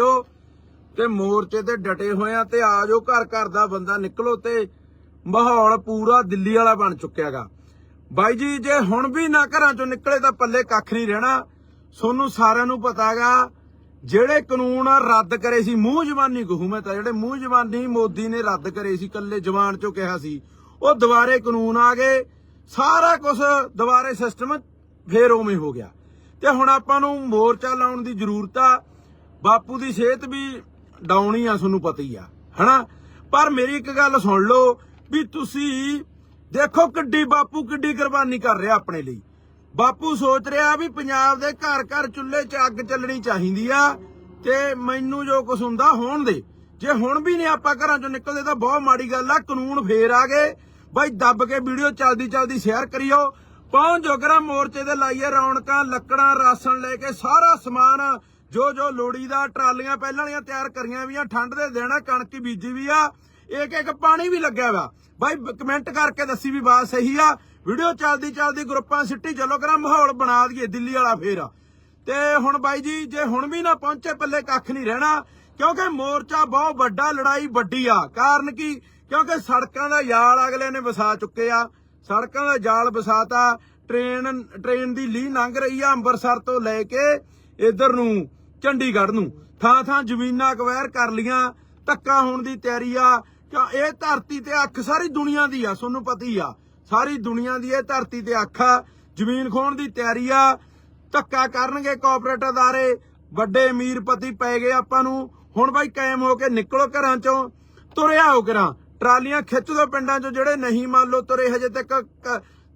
ਹੋ ਤੇ ਮੋਰਚੇ ਤੇ ਡਟੇ ਹੋਏ ਆ ਤੇ ਆ ਜਾਓ, ਘਰ ਘਰ ਦਾ ਬੰਦਾ ਨਿਕਲੋ ਤੇ ਮਾਹੌਲ ਪੂਰਾ ਦਿੱਲੀ ਵਾਲਾ ਬਣ ਚੁੱਕਿਆਗਾ। ਬਾਈ ਜੀ, ਜੇ ਹੁਣ ਵੀ ਨਾ ਘਰਾਂ ਚੋਂ ਨਿਕਲੇ ਤਾਂ ਪੱਲੇ ਕੱਖ ਨਹੀਂ ਰਹਿਣਾ। ਸੋਨੂੰ ਸਾਰਿਆਂ ਨੂੰ ਪਤਾਗਾ, ਜਿਹੜੇ ਕਾਨੂੰਨ ਰੱਦ ਕਰੇ ਸੀ, ਮੂੰਹ ਜ਼ਬਾਨੀ ਕਹੂ ਮੈਂ ਤਾਂ, ਜਿਹੜੇ ਮੂੰਹ ਜ਼ਬਾਨੀ ਮੋਦੀ ਨੇ ਰੱਦ ਕਰੇ ਸੀ ਕੱਲੇ ਜ਼ਬਾਨ ਚੋਂ ਕਿਹਾ ਸੀ, ਉਹ ਦੁਬਾਰੇ ਕਾਨੂੰਨ ਆ ਗਏ। ਸਾਰਾ ਕੁਝ ਦੁਬਾਰੇ ਸਿਸਟਮ ਫੇਰ ਉਵੇਂ ਹੋ ਗਿਆ। ਤੇ ਹੁਣ ਆਪਾਂ ਨੂੰ ਮੋਰਚਾ ਲਾਉਣ ਦੀ ਜ਼ਰੂਰਤ ਆ। ਬਾਪੂ ਦੀ ਸਿਹਤ ਵੀ ਡਾਊਨ ਹੀ ਆ, ਤੁਹਾਨੂੰ ਪਤਾ ਹੀ ਆ, ਹਨਾ? ਪਰ ਮੇਰੀ ਇੱਕ ਗੱਲ ਸੁਣ ਲਓ ਵੀ ਤੁਸੀਂ ਦੇਖੋ ਕਿੱਡੀ ਬਾਪੂ ਕਿੱਡੀ ਕੁਰਬਾਨੀ ਕਰ ਰਿਹਾ ਆਪਣੇ ਲਈ। ਬਾਪੂ ਸੋਚ ਰਿਹਾ ਵੀ ਪੰਜਾਬ ਦੇ ਘਰ ਘਰ ਚੁੱਲ੍ਹੇ 'ਚ ਅੱਗ ਚੱਲਣੀ ਚਾਹੀਦੀ ਆ ਤੇ ਮੈਨੂੰ ਜੋ ਕੁਝ ਹੁੰਦਾ ਹੋਣ ਦੇ। ਜੇ ਹੁਣ ਵੀ ਨਹੀਂ ਆਪਾਂ ਘਰਾਂ 'ਚੋਂ ਨਿਕਲਦੇ ਤਾਂ ਬਹੁਤ ਮਾੜੀ ਗੱਲ ਆ, ਕਾਨੂੰਨ ਫੇਰ ਆ ਗਏ। ਬਾਈ ਦੱਬ ਕੇ ਵੀਡੀਓ ਚੱਲਦੀ ਚੱਲਦੀ ਸ਼ੇਅਰ ਕਰਿਓ। ਪਹੁੰਚ ਜੋਗਰਾ ਮੋਰਚੇ ਦੇ ਲਾਈਏ ਰੌਣਕਾਂ, ਲੱਕੜਾਂ, ਰਾਸ਼ਨ ਲੈ ਕੇ ਸਾਰਾ ਸਮਾਨ ਜੋ ਜੋ ਲੋੜੀਦਾ ਟਰਾਲੀਆਂ ਪਹਿਲਾਂ ਵਾਲੀਆਂ ਤਿਆਰ ਕਰੀਆਂ ਵੀ ਆ, ਠੰਡ ਦੇ ਦਿਨ ਕਣਕ ਬੀਜੀ ਵੀ ਆ, ਇੱਕ ਇੱਕ ਪਾਣੀ ਵੀ ਲੱਗਿਆ ਵਾ। ਬਾਈ ਕਮੈਂਟ ਕਰਕੇ ਦੱਸੀ ਵੀ ਬਾਤ ਸਹੀ ਆ। ਵੀਡੀਓ ਚੱਲਦੀ ਚੱਲਦੀ ਗਰੁੱਪਾਂ ਸਿੱਟੀ ਚੱਲੋ, ਕਰਾਂ ਮਾਹੌਲ ਬਣਾ ਦਈਏ ਦਿੱਲੀ ਵਾਲਾ ਫੇਰ। ਤੇ ਹੁਣ ਬਾਈ ਜੀ, ਜੇ ਹੁਣ ਵੀ ਨਾ ਪਹੁੰਚੇ, ਪੱਲੇ ਕੱਖ ਨਹੀਂ ਰਹਿਣਾ, ਕਿਉਂਕਿ ਮੋਰਚਾ ਬਹੁਤ ਵੱਡਾ, ਲੜਾਈ ਵੱਡੀ ਆ। ਕਾਰਨ ਕੀ? ਕਿਉਂਕਿ ਸੜਕਾਂ ਦਾ ਜਾਲ ਅਗਲੇ ਨੇ ਵਸਾ ਚੁੱਕੇ ਆ। ਸੜਕਾਂ ਦਾ ਜਾਲ ਵਸਾਤਾ, ਟ੍ਰੇਨ ਟ੍ਰੇਨ ਦੀ ਲੀ ਲੰਘ ਰਹੀ ਆ ਅੰਮ੍ਰਿਤਸਰ ਤੋਂ ਲੈ ਕੇ ਇਧਰ ਨੂੰ। ਚੰਡੀਗੜ੍ਹ ਨੂੰ। ਥਾਂ ਥਾਂ ਜ਼ਮੀਨਾਂ ਅਕਵਾਇਰ ਕਰ ਲੀਆਂ ਧੱਕਾ ਹੋਣ ਦੀ ਤਿਆਰੀ ਆ। ਕਿਉਂ? ਇਹ ਧਰਤੀ ਤੇ ਅੱਖ ਸਾਰੀ ਦੁਨੀਆ ਦੀ ਆ, ਤੁਹਾਨੂੰ ਪਤਾ ਆ। ਸਾਰੀ ਦੁਨੀਆ ਦੀ ਇਹ ਧਰਤੀ ਤੇ ਅੱਖ ਆ। ਜ਼ਮੀਨ ਖੋਣ ਦੀ ਤਿਆਰੀ ਆ। ਧੱਕਾ ਕਰਨਗੇ ਕਾਰਪੋਰੇਟ ਅਦਾਰੇ। ਵੱਡੇ ਅਮੀਰਪਤੀ ਪੈ ਗਏ ਆਪਾਂ ਨੂੰ। ਹੁਣ ਬਾਈ ਕਾਇਮ ਹੋ ਕੇ ਨਿਕਲੋ ਘਰਾਂ ਚੋਂ। ਤੁਰਿਆ ਹੋ ਕਰਾਂ ਟਰਾਲੀਆਂ ਖਿੱਚ ਦੋ ਪਿੰਡਾਂ ਚੋਂ ਜਿਹੜੇ ਨਹੀਂ ਮੰਨ ਲਓ ਤੁਰੇ ਹਜੇ ਤੱਕ।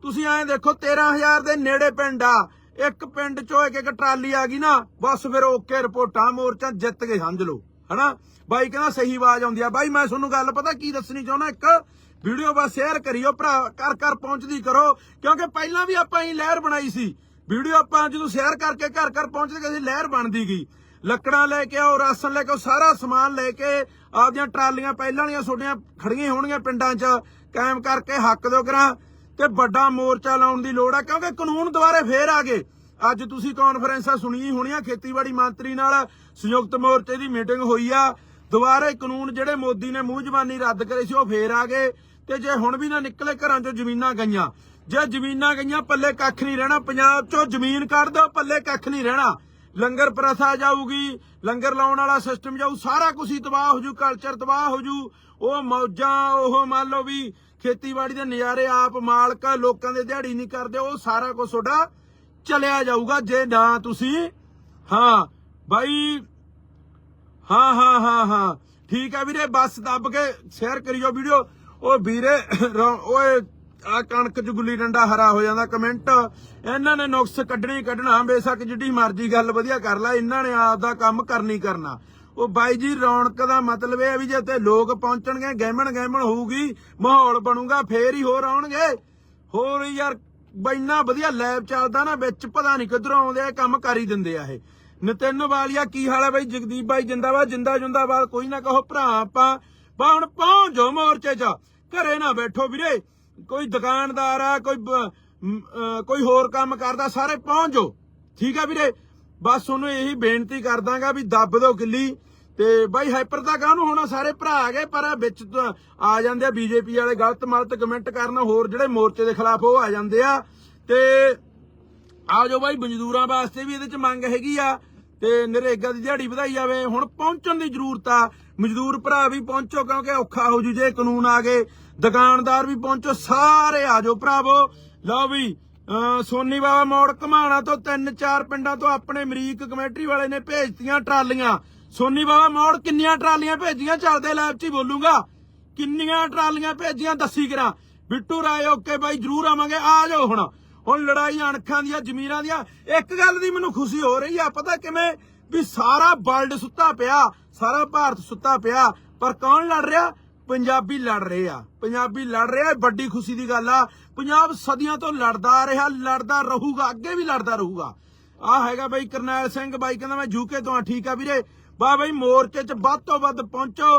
ਤੁਸੀਂ ਐਂ ਦੇਖੋ 13000 ਦੇ ਨੇੜੇ ਪਿੰਡ ਆ। ਇੱਕ ਪਿੰਡ ਚੋਂ ਇੱਕ ਇੱਕ ਟਰਾਲੀ ਆ ਗਈ ਨਾ, ਬਸ ਫਿਰ ਓਕੇ ਰਿਪੋਰਟਾਂ, ਮੋਰਚਾ ਜਿੱਤ ਗਏ, ਸਮਝ ਲਓ, ਹਨਾ? ਬਾਈ ਕਹਿੰਦਾ ਸਹੀ ਆਵਾਜ਼ ਆਉਂਦੀ ਆ। ਬਾਈ, ਮੈਂ ਤੁਹਾਨੂੰ ਗੱਲ ਪਤਾ ਕੀ ਦੱਸਣੀ ਚਾਹੁੰਦਾ? ਇੱਕ ਵੀਡੀਓ ਬਸ ਸ਼ੇਅਰ ਕਰਿਓ ਭਰਾ, ਕਰ ਕਰ ਪਹੁੰਚਦੀ ਕਰੋ, ਕਿਉਂਕਿ ਪਹਿਲਾਂ ਵੀ ਆਪਾਂ ਇਹ ਲਹਿਰ ਬਣਾਈ ਸੀ। ਵੀਡੀਓ ਆਪਾਂ ਜਦੋਂ ਸ਼ੇਅਰ ਕਰਕੇ ਘਰ ਘਰ ਪਹੁੰਚਦੇ ਗਏ ਲਹਿਰ ਬਣਦੀ ਗਈ। ਲੱਕੜਾਂ ਲੈ ਕੇ ਆਓ, ਰਾਸ਼ਨ ਲੈ ਕੇ ਆਓ, ਸਾਰਾ ਸਮਾਨ ਲੈ ਕੇ ਆਪਦੀਆਂ ਟਰਾਲੀਆਂ, ਪਹਿਲਾਂ ਵਾਲੀਆਂ ਛੋਟੀਆਂ ਖੜੀਆਂ ਹੋਣਗੀਆਂ ਪਿੰਡਾਂ 'ਚ। ਕਾਇਮ ਕਰਕੇ ਹੱਕ ਦਿਓ, ਕਰਾਂ। ਤੇ ਵੱਡਾ ਮੋਰਚਾ ਲਾਉਣ ਦੀ ਲੋੜ ਹੈ ਕਿਉਂਕਿ ਕਾਨੂੰਨ ਦੁਬਾਰੇ ਫੇਰ ਆ ਗਏ। ਅੱਜ ਤੁਸੀਂ ਕਾਨਫਰੰਸਾਂ ਸੁਣੀਆਂ ਹੋਣੀਆਂ, ਖੇਤੀਬਾੜੀ ਮੰਤਰੀ ਨਾਲ ਸੰਯੁਕਤ ਮੋਰਚੇ ਦੀ ਮੀਟਿੰਗ ਹੋਈ ਆ। ਦੁਬਾਰੇ ਕਾਨੂੰਨ ਜਿਹੜੇ ਮੋਦੀ ਨੇ ਮੂੰਹ ਜ਼ਬਾਨੀ ਰੱਦ ਕਰੇ ਸੀ, ਉਹ ਫੇਰ ਆ ਗਏ। ਤੇ ਜੇ ਹੁਣ ਵੀ ਨਾ ਨਿਕਲੇ ਘਰਾਂ 'ਚੋਂ ਜ਼ਮੀਨਾਂ ਗਈਆਂ, ਜੇ ਜ਼ਮੀਨਾਂ ਗਈਆਂ, ਪੱਲੇ ਕੱਖ ਨਹੀਂ ਰਹਿਣਾ, ਪੰਜਾਬ 'ਚੋਂ ਜ਼ਮੀਨ ਕੱਢ ਦਿਓ, ਪੱਲੇ ਕੱਖ ਨਹੀਂ ਰਹਿਣਾ। ਲੰਗਰ ਪ੍ਰਥਾ ਜਾਊਗੀ, ਲੰਗਰ ਲਾਉਣ ਵਾਲਾ ਸਿਸਟਮ ਜਾਊ, ਸਾਰਾ ਕੁਝ ਹੀ ਤਬਾਹ ਹੋ ਜੂ ਕਲਚਰ ਤਬਾਹ ਹੋ ਜੂ। ਉਹ ਮੌਜਾਂ, ਉਹ ਮੰਨ ਲਓ ਵੀ ਖੇਤੀਬਾੜੀ ਦੇ ਨਜ਼ਾਰੇ ਆਪ ਮਾਲਕ ਲੋਕਾਂ ਦੇ ਦਿਹਾੜੀ ਨਹੀਂ ਕਰਦੇ, ਉਹ ਸਾਰਾ ਕੁਝ ਤੁਹਾਡਾ ਚਲਿਆ ਜਾਊਗਾ, ਜੇ ਨਾ ਤੁਸੀਂ। ਹਾਂ, ਬਾਈ, ਹਾਂ ਹਾਂ ਹਾਂ ਹਾਂ। ਠੀਕ ਹੈ ਵੀਰੇ, ਬੱਸ ਦੱਬ ਕੇ ਸ਼ੇਅਰ ਕਰਿਓ ਵੀਡੀਓ ਉਹ ਵੀਰੇ ਓਏ, ਆ ਕਣਕ ਚ ਗੁੱਲੀ ਡੰਡਾ ਹਰਾ ਹੋ ਜਾਂਦਾ ਕਮੈਂਟ ਇਹਨਾਂ ਨੇ ਨੁਕਸ ਕੱਢਣੇ ਹੀ ਕੱਢਣਾ, ਬੇਸ਼ੱਕ ਜਿੱਡੀ ਮਰਜ਼ੀ ਗੱਲ ਵਧੀਆ ਕਰ ਲੈ, ਇਹਨਾਂ ਨੇ ਆਪ ਦਾ ਕੰਮ ਕਰਨੀ ਕਰਨਾ। ਉਹ ਬਾਈ ਜੀ, ਰੌਣਕ ਦਾ ਮਤਲਬ ਇਹ ਹੈ ਵੀ ਜੇ ਤੇ ਲੋਕ ਪਹੁੰਚਣਗੇ, ਗਹਿਮਣ ਗਹਿਮਣ ਹੋਊਗੀ, ਮਾਹੌਲ ਬਣੂਗਾ, ਫੇਰ ਹੀ ਹੋਰ ਆਉਣਗੇ। ਹੋਰ ਯਾਰ ਬੈਨਾ ਵਧੀਆ ਲੈਬ ਚੱਲਦਾ ਨਾ, ਵਿੱਚ ਪਤਾ ਨਹੀਂ ਕਿੱਧਰੋਂ ਆਉਂਦੇ ਆ ਕੰਮ ਕਰ ਹੀ ਦਿੰਦੇ ਆ ਇਹ। ਨਤਿਨ ਵਾਲੀਆ, ਕੀ ਹਾਲ ਹੈ ਬਈ? ਜਗਦੀਪ ਬਾਈ, ਜਿੰਦਾਬਾਦ, ਜਿੰਦਾ ਜੁੰਦਾਬਾਦ, ਕੋਈ ਨਾ ਕਹੋ ਭਰਾ ਆਪਾਂ। ਬਾ, ਹੁਣ ਪਹੁੰਚੋ ਮੋਰਚੇ 'ਚ। ਘਰੇ ਨਾ ਬੈਠੋ ਵੀਰੇ। ਕੋਈ ਦੁਕਾਨਦਾਰ ਆ, ਕੋਈ ਕੋਈ ਹੋਰ ਕੰਮ ਕਰਦਾ, ਸਾਰੇ ਪਹੁੰਚੋ। ਠੀਕ ਆ ਵੀਰੇ? ਬਸ ਤੁਹਾਨੂੰ ਇਹੀ ਬੇਨਤੀ ਕਰਦਾਗਾ ਵੀ ਦੱਬ ਦਿਓ ਕਿੱਲੀ ਤੇ ਬਾਈ ਹਾਈਪਰ ਤਾਂ ਕਾਹਨੂੰ ਹੋਣਾ? ਸਾਰੇ ਭਰਾ ਆ ਗਏ, ਪਰ ਵਿੱਚ ਆ ਜਾਂਦੇ ਆ ਬੀਜੇਪੀ ਵਾਲੇ, ਗਲਤ ਮਲਤ ਕਮੈਂਟ ਕਰਨ, ਹੋਰ ਜਿਹੜੇ ਮੋਰਚੇ ਦੇ ਖਿਲਾਫ ਉਹ ਆ ਜਾਂਦੇ ਆ। ਤੇ ਆ ਜਾਓ ਬਾਈ, ਮਜ਼ਦੂਰਾਂ ਵਾਸਤੇ ਵੀ ਇਹਦੇ ਚ ਮੰਗ ਹੈਗੀ ਆ। ਤੇ ਨਰੇਗਾ ਦੀ ਦਿਹਾੜੀ ਵਧਾਈ ਜਾਵੇ। ਹੁਣ ਪਹੁੰਚਣ ਦੀ ਜ਼ਰੂਰਤ ਆ। ਮਜ਼ਦੂਰ ਭਰਾ ਵੀ ਪਹੁੰਚੋ, ਕਿਉਂਕਿ ਔਖਾ ਹੋ ਜੂ ਜੇ ਕਾਨੂੰਨ ਆ ਗਏ। ਦੁਕਾਨਦਾਰ ਵੀ ਪਹੁੰਚੋ, ਸਾਰੇ ਆ ਜਾਓ ਭਰਾਵੋ। ਲਓ ਵੀ ਸੋਨੀ ਬਾਬਾ ਮੋੜ ਘਮਾਣਾ ਤੋਂ ਤਿੰਨ ਚਾਰ ਪਿੰਡਾਂ ਤੋਂ ਆਪਣੇ ਅਮਰੀਕ ਕਮੇਟੀ ਵਾਲੇ ਨੇ ਭੇਜਤੀਆਂ ਟਰਾਲੀਆਂ। ਸੋਨੀ ਬਾਬਾ ਮੋੜ ਕਿੰਨੀਆਂ ਟਰਾਲੀਆਂ ਭੇਜੀਆਂ? ਚੱਲਦੇ ਲੈਬ 'ਚ ਹੀ ਬੋਲੂਗਾ। ਕਿੰਨੀਆਂ ਟਰਾਲੀਆਂ ਭੇਜੀਆਂ? ਦੱਸੀ ਕਰਾਂ। ਬਿੱਟੂ ਰਾਏ, ਓਕੇ ਬਾਈ, ਜਰੂਰ ਆਵਾਂਗੇ। ਆ ਜਾਓ ਹੁਣ। ਹੁਣ ਲੜਾਈ ਅਣਖਾਂ ਦੀਆਂ, ਜ਼ਮੀਰਾਂ ਦੀਆਂ। ਇੱਕ ਗੱਲ ਦੀ ਮੈਨੂੰ ਖੁਸ਼ੀ ਹੋ ਰਹੀ ਆ, ਪਤਾ ਕਿਵੇਂ? ਵੀ ਸਾਰਾ ਵਰਲਡ ਸੁੱਤਾ ਪਿਆ, ਸਾਰਾ ਭਾਰਤ ਸੁੱਤਾ ਪਿਆ। ਪਰ ਕੌਣ ਲੜ ਰਿਹਾ? ਪੰਜਾਬੀ ਲੜ ਰਹੇ ਆ। ਪੰਜਾਬੀ ਲੜ ਰਿਹਾ ਇਹ ਵੱਡੀ ਖੁਸ਼ੀ ਦੀ ਗੱਲ ਆ। ਪੰਜਾਬ ਸਦੀਆਂ ਤੋਂ ਲੜਦਾ ਆ ਰਿਹਾ, ਲੜਦਾ ਰਹੂਗਾ, ਅੱਗੇ ਵੀ ਲੜਦਾ ਰਹੂਗਾ। ਆ ਹੈਗਾ ਬਾਈ ਕਰਨੈਲ ਸਿੰਘ, ਬਾਈ ਕਹਿੰਦਾ ਮੈਂ ਯੂਕੇ ਤੋਂ ਆ, ਠੀਕ ਆ ਵੀਰੇ। ਵਾਹ ਬਾਈ ਮੋਰਚੇ 'ਚ ਵੱਧ ਤੋਂ ਵੱਧ ਪਹੁੰਚੋ।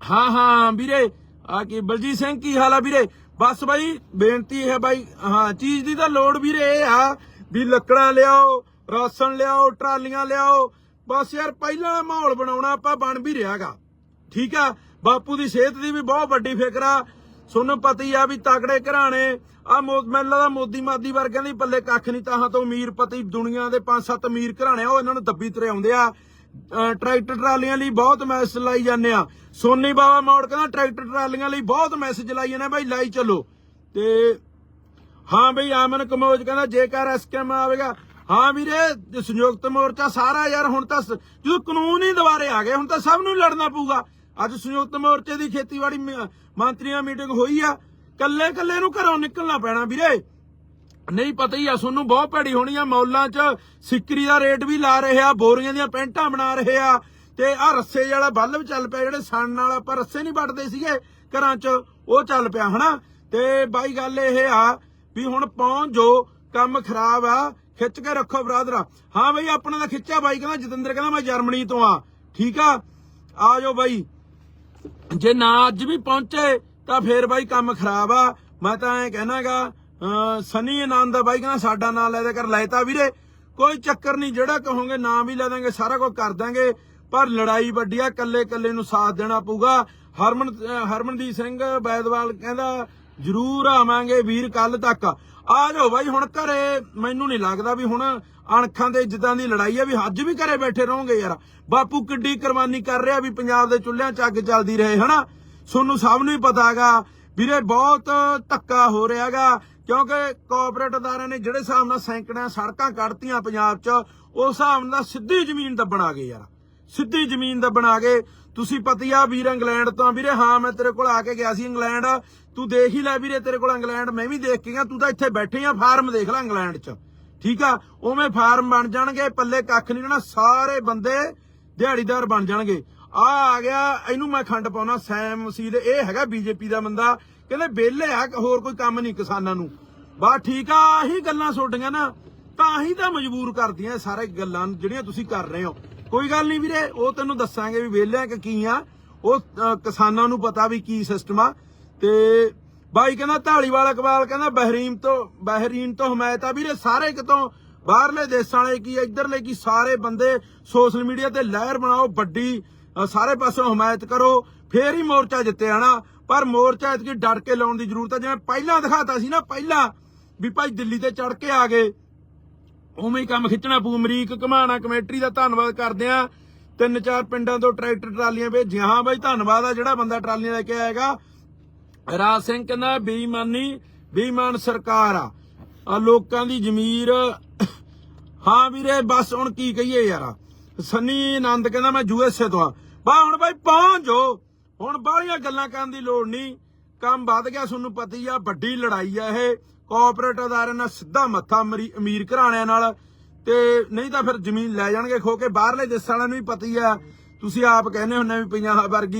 ਹਾਂ ਹਾਂ, ਵੀਰੇ, ਆ ਕੀ ਬਲਜੀਤ ਸਿੰਘ ਕੀ ਹਾਲ ਆ ਵੀਰੇ? ਬਸ ਬਾਈ, ਬੇਨਤੀ ਹੈ ਬਾਈ, ਹਾਂ, ਚੀਜ਼ ਦੀ ਤਾਂ ਲੋੜ ਵੀਰੇ ਇਹ ਆ ਵੀ ਲੱਕੜਾਂ ਲਿਆਓ, ਰਾਸ਼ਨ ਲਿਆਓ, ਟਰਾਲੀਆਂ ਲਿਆਓ। ਬਸ ਯਾਰ, ਪਹਿਲਾਂ ਮਾਹੌਲ ਬਣਾਉਣਾ ਆਪਾਂ ਬਣ ਵੀ ਰਿਹਾਗਾ। ਠੀਕ ਆ, ਬਾਪੂ ਦੀ ਸਿਹਤ ਦੀ ਵੀ ਬਹੁਤ ਵੱਡੀ ਫਿਕਰ ਆ। ਸੋਨੂੰ ਪਤਾ ਹੀ ਆ ਵੀ ਤਗੜੇ ਘਰਾਣੇ। ਆ ਮੈਨੂੰ ਲੱਗਦਾ ਮੋਦੀ ਮਾਦੀ ਵਰਗਿਆਂ ਦੀ ਪੱਲੇ ਕੱਖ ਨਹੀਂ, ਤਾਂ ਤੋਂ ਅਮੀਰ ਪਤੀ ਦੁਨੀਆ ਦੇ ਪੰਜ ਸੱਤ ਅਮੀਰ ਘਰਾਣੇ ਆ, ਉਹ ਇਹਨਾਂ ਨੂੰ ਦੱਬੀ ਤਰੇ ਆਉਂਦੇ ਆ। ਟਰੈਕਟਰ ਟਰਾਲੀਆਂ ਲਈ ਬਹੁਤ ਮੈਸੇਜ ਲਾਈ ਜਾਂਦੇ ਆ। ਸੋਨੀ ਬਾਬਾ ਮੋੜ ਕਹਿੰਦਾ ਟਰੈਕਟਰ ਟਰਾਲੀਆਂ ਲਈ ਬਹੁਤ ਮੈਸੇਜ ਲਾਈ ਜਾਂਦੇ ਆ ਭਾਈ ਲਾਈ ਚੱਲੋ। ਤੇ ਹਾਂ ਬਈ ਆਮਨ ਕਮੋਜ ਕਹਿੰਦਾ ਜੇਕਰ ਐਸਕੇਐਮ ਆਵੇਗਾ। ਹਾਂ ਵੀਰੇ, ਸੰਯੁਕਤ ਮੋਰਚਾ ਸਾਰਾ ਯਾਰ ਹੁਣ ਤਾਂ ਜਦੋਂ ਕਾਨੂੰਨ ਹੀ ਦੁਬਾਰੇ ਆ ਗਏ, ਹੁਣ ਤਾਂ ਸਭ ਨੂੰ ਲੜਨਾ ਪਊਗਾ। ਅੱਜ ਸੰਯੁਕਤ ਮੋਰਚੇ ਦੀ ਖੇਤੀਬਾੜੀ ਮ- ਮੰਤਰੀਆਂ ਮੀਟਿੰਗ ਹੋਈ ਆ। ਕੱਲੇ ਕੱਲੇ ਨੂੰ ਘਰੋਂ ਨਿਕਲਣਾ ਪੈਣਾ ਵੀਰੇ। ਨਹੀਂ ਪਤਾ ਹੀ ਆ ਤੁਹਾਨੂੰ ਬਹੁਤ ਭੈੜੀ ਹੋਣੀ ਆ। ਮੌਲਾਂ 'ਚ ਸਿੱਕਰੀ ਦਾ ਰੇਟ ਵੀ ਲਾ ਰਹੇ ਆ, ਬੋਰੀਆਂ ਦੀਆਂ ਪੈਂਟਾਂ ਬਣਾ ਰਹੇ ਆ। ਤੇ ਆ ਰੱਸੇ ਵਾਲਾ ਬੱਲਬ ਚੱਲ ਪਿਆ, ਜਿਹੜੇ ਸਣ ਨਾਲ ਆਪਾਂ ਰੱਸੇ ਨਹੀਂ ਵੱਟਦੇ ਸੀਗੇ ਘਰਾਂ 'ਚ, ਉਹ ਚੱਲ ਪਿਆ, ਹਨਾ? ਤੇ ਬਾਈ ਗੱਲ ਇਹ ਆ ਵੀ ਹੁਣ ਪਹੁੰਚ ਜੋ, ਕੰਮ ਖਰਾਬ ਆ, ਖਿੱਚ ਕੇ ਰੱਖੋ ਬਰਾਦਰਾ। ਹਾਂ ਬਈ, ਆਪਣਾ ਦਾ ਖਿੱਚਿਆ ਬਾਈ, ਕਹਿੰਦਾ ਜਤਿੰਦਰ, ਕਹਿੰਦਾ ਮੈਂ ਜਰਮਨੀ ਤੋਂ ਆ। ਠੀਕ ਆ? ਆ ਜਾਓ ਬਾਈ। ਜੇ ਨਾ ਅੱਜ ਵੀ ਪਹੁੰਚੇ, ਤਾਂ ਫੇਰ ਬਾਈ ਕੰਮ ਖਰਾਬ ਆ। ਮੈਂ ਤਾਂ ਐ ਕਹਿਣਾਗਾ ਸਨੀ ਆਨੰਦ ਬਾਈ, ਕਹਿੰਦਾ ਸਾਡਾ ਨਾਂ ਲੈ ਦੇ ਕਰ ਲੈਤਾ ਵੀਰੇ। ਕੋਈ ਚੱਕਰ ਨਹੀਂ, ਜਿਹੜਾ ਕਹੋਗੇ ਨਾਂ ਵੀ ਲੈ ਦਾਂਗੇ, ਸਾਰਾ ਕੁਝ ਕਰ ਦਾਂਗੇ। ਪਰ ਲੜਾਈ ਵੱਡੀ ਆ ਕੱਲੇ ਕੱਲੇ ਨੂੰ ਸਾਥ ਦੇਣਾ ਪਊਗਾ। ਹਰਮਨ, ਅਹ, ਹਰਮਨਦੀਪ ਸਿੰਘ ਬੈਦਵਾਲ ਕਹਿੰਦਾ, ਜ਼ਰੂਰ ਆਵਾਂਗੇ ਵੀਰ ਕੱਲ ਤੱਕ। ਆ ਜਾਓ ਬਾਈ, ਹੁਣ ਘਰੇ, ਮੈਨੂੰ ਨਹੀਂ ਲੱਗਦਾ ਵੀ ਹੁਣ ਅਣਖਾਂ ਦੇ ਜਿੱਦਾਂ ਦੀ ਲੜਾਈ ਆ ਵੀ ਅੱਜ ਵੀ ਘਰੇ ਬੈਠੇ ਰਹੋਗੇ ਯਾਰ। ਬਾਪੂ ਕਿੱਡੀ ਕੁਰਬਾਨੀ ਕਰ ਰਿਹਾ ਵੀ ਪੰਜਾਬ ਦੇ ਚੁੱਲ੍ਹਿਆਂ 'ਚ ਅੱਗ ਚੱਲਦੀ ਰਹੇ, ਹਨਾ? ਤੁਹਾਨੂੰ ਸਭ ਨੂੰ ਹੀ ਪਤਾ ਹੈਗਾ, ਵੀਰੇ ਬਹੁਤ ਧੱਕਾ ਹੋ ਰਿਹਾ ਰਿਹਾਗਾ ਕਿਉਂਕਿ ਕਾਰਪੋਰੇਟ ਅਦਾਰਿਆਂ ਨੇ ਜਿਹੜੇ ਹਿਸਾਬ ਨਾਲ ਸੈਂਕੜਿਆਂ ਸੜਕਾਂ ਕੱਢਤੀਆਂ ਪੰਜਾਬ 'ਚ, ਉਸ ਹਿਸਾਬ ਨਾਲ ਸਿੱਧੀ ਜ਼ਮੀਨ ਦੱਬਣ ਆ ਗਏ ਯਾਰ। ਸਿੱਧੀ ਜ਼ਮੀਨ ਦੱਬਣ ਆ ਗਏ। ਤੁਸੀਂ ਪਤੀ ਆ ਵੀਰ ਇੰਗਲੈਂਡ ਤੋਂ ਵੀਰੇ, ਹਾਂ, ਮੈਂ ਤੇਰੇ ਕੋਲ ਆ ਕੇ ਗਿਆ ਸੀ ਇੰਗਲੈਂਡ। ਤੂੰ ਦੇਖ ਹੀ ਲੈ ਵੀਰੇ, ਤੇਰੇ ਕੋਲ ਇੰਗਲੈਂਡ ਮੈਂ ਵੀ ਦੇਖ ਕੇ ਗਿਆ, ਤੂੰ ਤਾਂ ਇੱਥੇ ਬੈਠੇ ਆ, ਫਾਰਮ ਦੇਖ ਲੈ ਇੰਗਲੈਂਡ 'ਚ। ਠੀਕ ਆ? ਉਵੇਂ ਫਾਰਮ ਬਣ ਜਾਣਗੇ, ਪੱਲੇ ਕੱਖ ਨਹੀਂ ਰਹਿਣਾ, ਸਾਰੇ ਬੰਦੇ ਦਿਹਾੜੀਦਾਰ ਬਣ ਜਾਣਗੇ। ਆ ਆ ਗਿਆ, ਇਹਨੂੰ ਮੈਂ ਖੰਡ ਪਾਉਣਾ, ਸੈਮ ਮਸੀਦ, ਇਹ ਹੈਗਾ ਬੀਜੇਪੀ ਦਾ ਬੰਦਾ। ਕਹਿੰਦੇ ਵਿਹਲੇ ਆ, ਹੋਰ ਕੋਈ ਕੰਮ ਨਹੀਂ ਕਿਸਾਨਾਂ ਨੂੰ। ਬਾ ਠੀਕ ਆ, ਆਹੀ ਗੱਲਾਂ ਛੋਡੀਆਂ ਨਾ, ਤਾਂ ਹੀ ਤਾਂ ਮਜਬੂਰ ਕਰਦੀਆਂ ਸਾਰੇ ਗੱਲਾਂ ਜਿਹੜੀਆਂ ਤੁਸੀਂ ਕਰ ਰਹੇ ਹੋ। ਕੋਈ ਗੱਲ ਨਹੀਂ ਵੀਰੇ, ਉਹ ਤੈਨੂੰ ਦੱਸਾਂਗੇ ਵੀ ਵਿਹਲੇ ਕਿ ਕੀ ਆ। ਉਹ ਕਿਸਾਨਾਂ ਨੂੰ ਪਤਾ ਵੀ ਕੀ ਸਿਸਟਮ ਆ। ਤੇ ਬਾਈ ਕਹਿੰਦਾ ਢਾਲੀਵਾਲ ਇਕਬਾਲ ਕਹਿੰਦਾ ਬਹਿਰੀਨ ਤੋਂ ਬਹਿਰੀਨ ਤੋਂ ਹਮਾਇਤ ਆ ਵੀਰੇ, ਸਾਰੇ ਕਿਤੋਂ? ਬਾਹਰਲੇ ਦੇਸ਼ਾਂ ਵਾਲੇ ਕੀ ਇੱਧਰਲੇ ਕੀ ਸਾਰੇ ਬੰਦੇ ਸੋਸ਼ਲ ਮੀਡੀਆ ਤੇ ਲਹਿਰ ਬਣਾਓ, ਵੱਡੀ ਸਾਰੇ ਪਾਸੋਂ ਹਮਾਇਤ ਕਰੋ, ਫੇਰ ਹੀ ਮੋਰਚਾ ਜਿੱਤੇ ਆਣਾ ਪਰ ਮੋਰਚਾ ਇਤਕੀ ਡਟ ਕੇ ਲਾਉਣ ਦੀ ਜ਼ਰੂਰਤ ਹੈ ਜਿਵੇਂ ਪਹਿਲਾਂ ਦਿਖਾਤਾ ਸੀ ਨਾ, ਪਹਿਲਾਂ ਵੀ ਭਾਈ ਦਿੱਲੀ ਤੇ ਚੜ ਕੇ ਆ ਗਏ। ਉਵੇਂ ਹੀ ਕੰਮ ਖਿੱਚਣਾ ਪਊ, ਅਮਰੀਕ ਘਮਾਣਾ ਕਮੇਟਰੀ ਦਾ ਧੰਨਵਾਦ ਕਰਦੇ ਆ। ਤਿੰਨ ਚਾਰ ਪਿੰਡਾਂ ਤੋਂ ਟਰੈਕਟਰ ਟਰਾਲੀਆਂ ਭੇਜੀਆਂ। ਹਾਂ ਬਾਈ, ਧੰਨਵਾਦ ਆ ਜਿਹੜਾ ਬੰਦਾ ਟਰਾਲੀਆਂ ਲੈ ਕੇ ਆਏਗਾ। ਰਾਜ ਸਿੰਘ ਕਹਿੰਦਾ ਬੇਈਮਾਨੀ, ਬੇਈਮਾਨ ਸਰਕਾਰ ਆ। ਆ ਲੋਕਾਂ ਦੀ ਜ਼ਮੀਰ, ਹਾਂ ਵੀਰੇ, ਬਸ ਹੁਣ ਕੀ ਕਹੀਏ ਯਾਰ। ਸੰਨੀ ਆਨੰਦ ਕਹਿੰਦਾ ਮੈਂ ਯੂਐਸਏ ਤੋਂ ਆ। ਬਾ, ਹੁਣ ਬਾਈ ਪਹੁੰਚ ਜੋ ਹੁਣ ਬਾਹਲੀਆਂ ਗੱਲਾਂ ਕਰਨ ਦੀ ਲੋੜ ਨਹੀਂ। ਕੰਮ ਵੱਧ ਗਿਆ, ਤੁਹਾਨੂੰ ਪਤਾ ਹੀ ਆ, ਵੱਡੀ ਲੜਾਈ ਆ ਇਹ। ਕੋਆਪਰੇਟ ਅਦਾਰਿਆਂ ਨਾਲ ਸਿੱਧਾ ਮੱਥਾ ਅਮੀਰ ਘਰਾਣਿਆਂ ਨਾਲ। ਤੇ ਨਹੀਂ ਤਾਂ ਫਿਰ ਜ਼ਮੀਨ ਲੈ ਜਾਣਗੇ ਖੋ ਕੇ। ਬਾਹਰਲੇ ਦੇਸ਼ਾਂ ਵਾਲਿਆਂ ਨੂੰ ਵੀ ਪਤਾ ਹੀ ਆ। ਤੁਸੀਂ ਆਪ ਕਹਿੰਦੇ ਹੁੰਦੇ ਵੀ ਪੰਜਾਹ ਵਰਗੀ